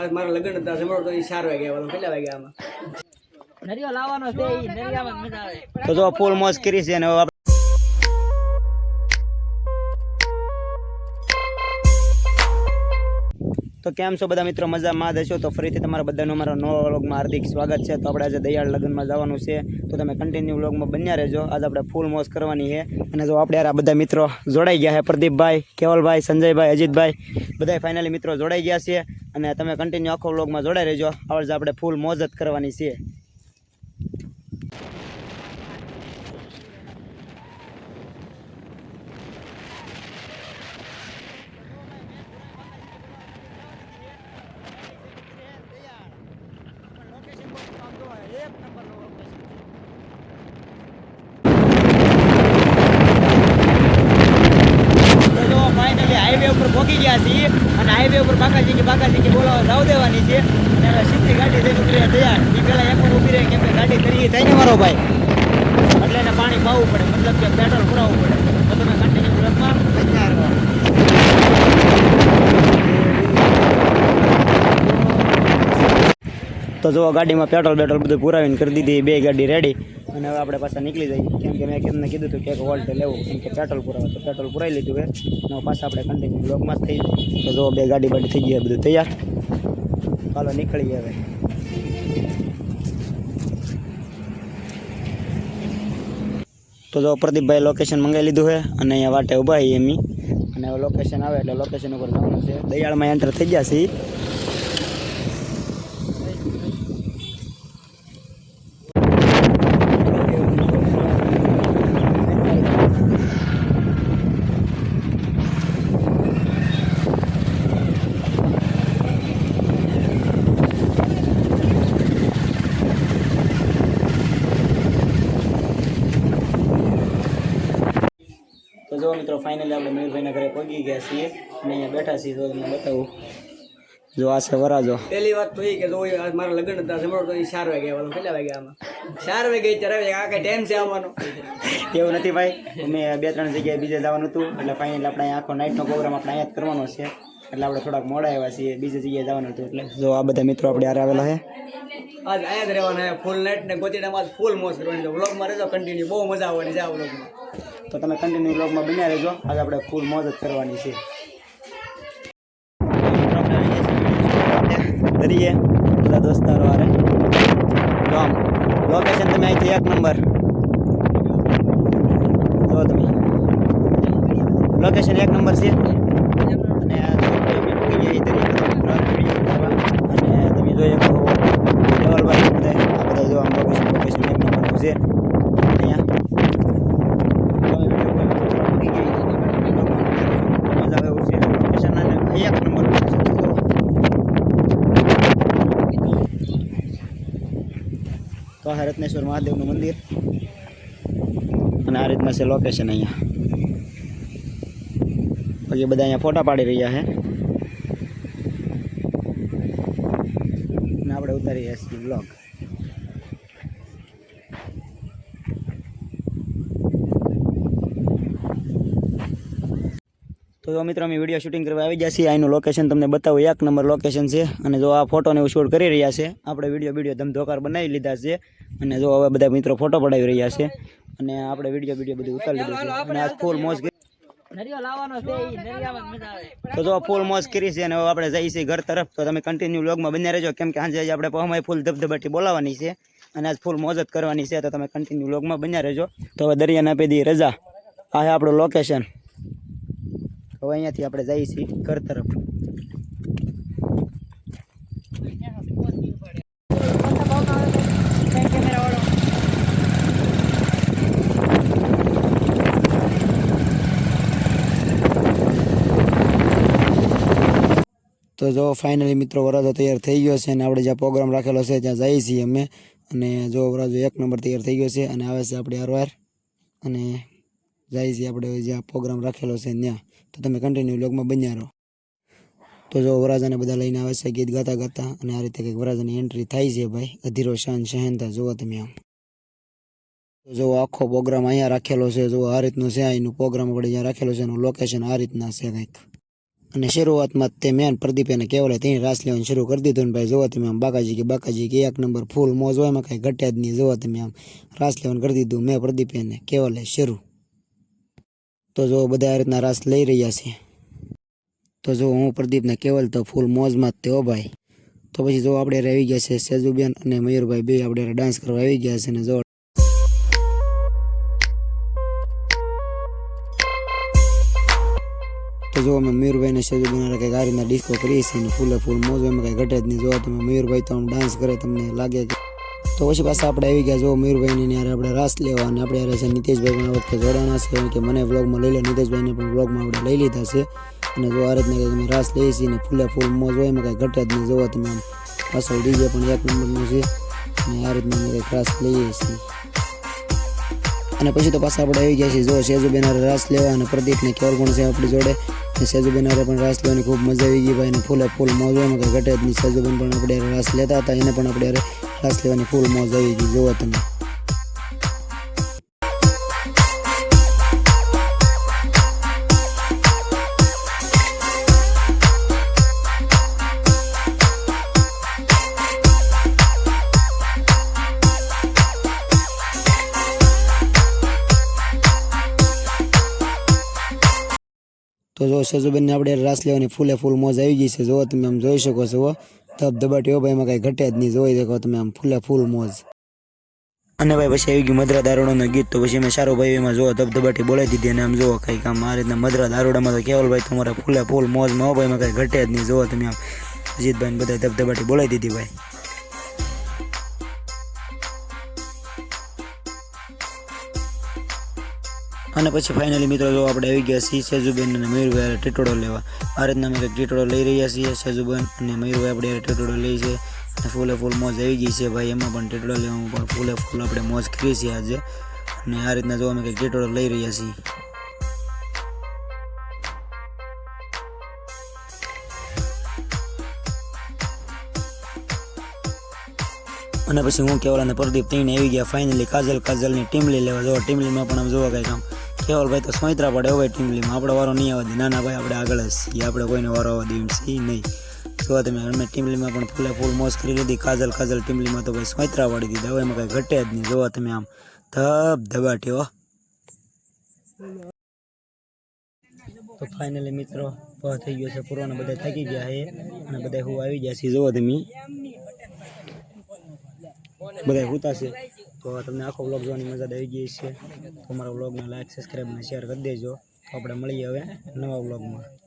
આજ મારા લગ્ન હતા જમણો તો એ ચાર વાગે આવવાનો કેટલા વાગે આમાં? નરિયો લાવવાનો છે એ નરિયામાં મજા આવે. તો જો ફૂલ મોજ કરી છે ને તો કેમ છો બધા મિત્રો? મજામાં દેશો તો ફરીથી તમારા બધાનું અમારા નવા વ્લોગમાં હાર્દિક સ્વાગત છે. તો આપણે આજે દયાળ લગ્નમાં જવાનું છે. તો તમે કન્ટિન્યુ વ્લોગમાં બન્યા રહેજો. આજે આપણે ફૂલ મોજ કરવાની છે. અને જો આપણે આ બધા મિત્રો જોડાઈ ગયા છે. પ્રદીપભાઈ કેવલભાઈ સંજયભાઈ અજીતભાઈ. બધા ફાઇનલી મિત્રો જોડાઈ ગયા છે. અને તમે કન્ટિન્યુ આખો વ્લોગમાં જોડાઈ રહેજો. આવડે આપણે ફૂલ મોજ જ કરવાની છે તો જો ફાઇનલી હાઈવે ઉપર પહોંચી ગયા છીએ અને હાઈવે ઉપર બાકાજી કે બાકાજી કે બોલાવા જાવ દેવાની છે. અને સીધી ગાડી થઈને ઉતરી તૈયાર. એ પહેલાં એક પણ ઊભી રહે કેમ કે ગાડી તરી થાય ને મારો ભાઈ. એટલે એને પાણી પાવું પડે. મતલબ કે પેટ્રોલ પુરાવવું પડે. તો તમે કન્ટિન્યુ બ્લોકમાં તૈયાર તો જો ગાડીમાં પેટ્રોલ બેટ્રોલ બધું પુરાવીને કરી દીધી. બે ગાડી રેડી અને હવે આપણે પાછા નીકળી જઈએ. કેમ કે મેં એમને કીધું હતું કે એક વોલ્ટ લેવું. કેમ કે પેટ્રોલ પુરાવે તો પેટ્રોલ પુરાવી લીધું હવે પાછા આપણે કન્ટિન્યુ બ્લોકમાં જ થઈ જાય. તો જો બે ગાડી બાડી થઈ ગઈ બધું તૈયાર. ચાલો નીકળીએ હવે. તો જો પ્રદીપભાઈ લોકેશન મંગાવી લીધું છે, અને અહીંયા વાટે ઊભા છીએ એમી અને લોકેશન આવે એટલે લોકેશન ઉપર જવાનું છે. દયાળમાં એન્ટર થઈ ગયા છીએ. જો મિત્રો ફાઇનલી આપણે મયુરભાઈના ઘરે પહોંચી ગયા છીએ. અને અહીંયા બેઠા છીએ તો તમને બતાવું. જો આ છે વરાજો. પહેલી વાત તો એ કે જો મારા લગ્ન હતા જમણો તો એ ચાર વાગે આવવાનું કેટલા વાગે આમાં? ચાર વાગે ચાર વાગે આ કઈ ટાઈમ છે આવવાનો. એવું નથી ભાઈ અમે બે ત્રણ જગ્યાએ બીજે જવાનું હતું એટલે ફાઇનલ આપણે અહીંયા આખો નાઇટનો પ્રોગ્રામ આપણે અહીંયા જ કરવાનો છે. એટલે આપણે થોડાક મોડા આવ્યા છીએ બીજી જગ્યાએ જવાનું હતું એટલે જો આ બધા મિત્રો આપણે યાર આવેલા છે. આજ અહીંયા જ રહેવાના ફૂલ નાઇટ ને ગોતીડામાં ફૂલ મોજ કરવાની વ્લોગમાં રહેજો કન્ટિન્યુ બહુ મજા આવવાની છે આ વ્લોગમાં તો તમે કન્ટિન્યુ બ્લોગમાં બન્યા રહેજો. આજે આપણે ફૂલ મોજ જ કરવાની છે. દરિયે બધા દોસ્તારો હારે. જો આમ લોકેશન તમે અહીંથી એક નંબર. જો તમે. લોકેશન એક નંબર છે. અને આ જો અમે મૂકી ગયા એ દરિયે બધા મિત્રો હારે video કરવા. અને તમે જોઈ શકો લેવલભાઈ બધા આ બધા જો આમ લોકેશન લોકેશન એક નંબરનું છે અહીંયા તો આ રત્નેશ્વર મહાદેવનું મંદિર અને આ રીતના છે લોકેશન અહીંયા બાકી બધા અહીંયા ફોટા પાડી રહ્યા છે અને આપણે ઉતારી રહ્યા છીએ બ્લોગ તો જો મિત્રો, અમે વીડિયો શૂટિંગ કરવા આવી ગયા છીએ. અહીંનું લોકેશન તમને બતાવું. એક નંબર લોકેશન છે. અને જો આ ફોટોને એવું શૂટ કરી રહ્યા છે. આપણે વીડિયો વીડિયો ધમધોકાર બનાવી લીધા છે. અને જો હવે બધા મિત્રો ફોટો પડાવી રહ્યા છે. અને આપણે વીડિયો વીડિયો બધું ઉતારી લીધું છે. અને આ ફૂલ મોજ તો જો ફૂલ મોજ કરી છે અને હવે આપણે જઈએ છીએ ઘર તરફ. તો તમે કન્ટિન્યુ લોગમાં બન્યા રહેજો. કેમ કે આજે આપણે પહોંચાઈ ફૂલ ધબધબાટી બોલાવવાની છે. અને આજ ફૂલ મોજ જ કરવાની છે. તો તમે કન્ટિન્યુ લોગમાં બન્યા રહેજો. તો હવે દરિયાને આપી દઈએ રજા. આ છે આપણું લોકેશન હવે અહીંયાથી આપણે જઈએ છીએ ઘર તરફ. તો જો ફાઇનલી મિત્રો વરાજો તૈયાર થઈ ગયો છે અને આપણે જ્યાં પ્રોગ્રામ રાખેલો છે ત્યાં જઈએ છીએ અમે. અને જો વરાજો એક નંબર તૈયાર થઈ ગયો છે અને આવે છે આપણે હરવાર. અને જઈએ છીએ આપણે જ્યાં પ્રોગ્રામ રાખેલો છે ત્યાં. તો તમે કન્ટિન્યુ વ્લોગમાં બન્યા રહો. તો જો વરાજાને બધા લઈને આવે છે, ગીત ગાતા ગાતા, અને આ રીતે કંઈક વરાજાની એન્ટ્રી થાય છે ભાઈ, અધીરો શાન શહેનતા જુઓ તમે આમ. તો જો આખો પ્રોગ્રામ અહીંયા રાખેલો છે જો આ રીતનો છે અહીંનું પ્રોગ્રામ આપણે જ્યાં રાખેલો છે, એનું લોકેશન આ રીતના છે કંઈક. અને શરૂઆતમાં તે મેન પ્રદીપ એને કેવલે તેની રાસ લેવાનું શરૂ કરી દીધું ને ભાઈ જોવા તમે આમ, બાકાજી કે બાકાજી કે એક નંબર ફૂલ મોજ હોય, એમાં કાંઈ ઘટે જ નહીં જોવા તમે આમ, રાસ લેવાનું કરી દીધું મેં પ્રદીપ એને કેવલે શરૂ. તો જો બધા આ રીતના રાસ લઈ રહ્યા છે, તો જો હું પ્રદીપને કેવલ તો ફૂલ મોજમાં જ તે ભાઈ. તો પછી જો આપણે આવી ગયા છે સેજુબેન અને મયુરભાઈ બે આપણે ડાન્સ કરવા આવી ગયા છે ને જો. તો જો અમે મયુરભાઈ ને સેજુબેન કંઈક આ રીતના ડિસ્કો કરીએ છીએ ને ફૂલે ફૂલ મોજ, એમાં કંઈ ઘટે જ નહીં. જો તમે મયુરભાઈ તો આમ ડાન્સ કરે, તમને લાગે કે તો પછી પાછા આપણે આવી ગયા. જો મયુરભાઈની યાર આપણે રાસ લેવા અને આપણે યાર છે નીતેશભાઈ પણ આ વખતે જોડાણા છે. કે મને વ્લોગમાં લઈ લો, નીતેશભાઈને પણ વ્લોગમાં આપણે લઈ લીધા છે. અને જો આ રીતના કંઈક રાસ લઈએ છીએ ને ફૂલે ફૂલ મોજ હોય, એમાં કાંઈ ઘટે જ નહીં. જોવા તમે પાછળ ડીજે પણ એક નંબરનું છે. અને આ રીતના કંઈક રાસ લઈએ છીએ. અને પછી તો પાછા આપણે આવી ગયા છીએ. જો સેજુબેન રાસ લેવા અને પ્રદીપને કેવલ પણ છે આપણી જોડે? સેજુબેન પણ રાસ લેવાની ખૂબ મજા આવી ગઈ ભાઈ. અને ફૂલે ફૂલ મોજ હોય, એમાં કંઈ ઘટે જ નહીં. સેજુબેન પણ આપણે રાસ લેતા હતા, એને પણ આપણે રાસ લેવાની ફૂલ મોજ આવી ગઈ જોવો તમે તો જો સજુબેનને આપણે રાસ લેવાની ફૂલે ફૂલ મોજ આવી ગઈ છે જો તમે આમ જોઈ શકો છો. ધબધબાટી હો ભાઈ, એમાં કાંઈ ઘટે જ નહીં. જોઈ દેખો તમે આમ ફૂલે ફૂલ મોજ. અને ભાઈ પછી આવી ગયું મધરા દારૂડાનું ગીત, તો પછી મેં સારો ભાઈ એમાં જો ધબધબાટી બોલાવી દીધી અને આમ જોવો કંઈક આમ આ રીતના મધરા દારૂડામાં તો કેવલ ભાઈ તમારે ફૂલે ફૂલ મોજમાં હો ભાઈ, એમાં કાંઈ ઘટે જ નહીં. જોવો તમે આમ અજીતભાઈને બધા ધબધબાટી બોલાવી દીધી ભાઈ. અને પછી ફાઇનલી મિત્રો જો આપણે આવી ગયા છીએ સેજુબેન અને મયુરભાઈ ટીટોડો લેવા. આ રીતના અમે ટીટોડો લઈ રહ્યા છીએ, સેજુબેન અને મયુરભાઈ આપણે ટીટોડો લઈ છે. અને ફૂલે ફૂલ મોજ આવી ગઈ છે ભાઈ, એમાં પણ ટીટોડો લેવામાં પણ ફૂલે ફૂલ આપણે મોજ કરીએ છીએ આજે. અને આ રીતના જો અમે કંઈક ટીટોડો લઈ રહ્યા છીએ. અને પછી હું કેવલ અને પ્રદીપ ત્રણે આવી ગયા. ફાઇનલી કાજલ, કાજલની ટીમલી લેવા. જો ટીમલીમાં પણ આમ જોવા કંઈક આમ કેવલભાઈ તો સોયત્રા પડે હોય ટીમલીમાં આપણે વારો નહીં આવવા દે. નાના ભાઈ, આપણે આગળ જ છીએ. આપણે કોઈને વારો આવવા દે એમ છીએ નહીં જોવા તમે અમે ટીમલીમાં પણ ફૂલે ફૂલ મોજ કરી લીધી. કાજલ કાજલ ટીમલીમાં તો ભાઈ સોયત્રા પાડી દીધા હવે એમાં કંઈ ઘટે જ નહીં. જોવા તમે આમ. ધબ ધબાટ્યો તો ફાઇનલી મિત્રો થઈ ગયો છે. પૂરો બધા થાકી ગયા છે અને બધા હું આવી ગયા છે જોવો તમે. બધા હુતા છે. તો તમને આખો બ્લોગ જોવાની મજા આવી ગઈ છે. અમારા વ્લોગને લાઈક સબસ્ક્રાઈબ અને શેર કરી દેજો. તો આપણે મળીએ હવે નવા વ્લોગમાં.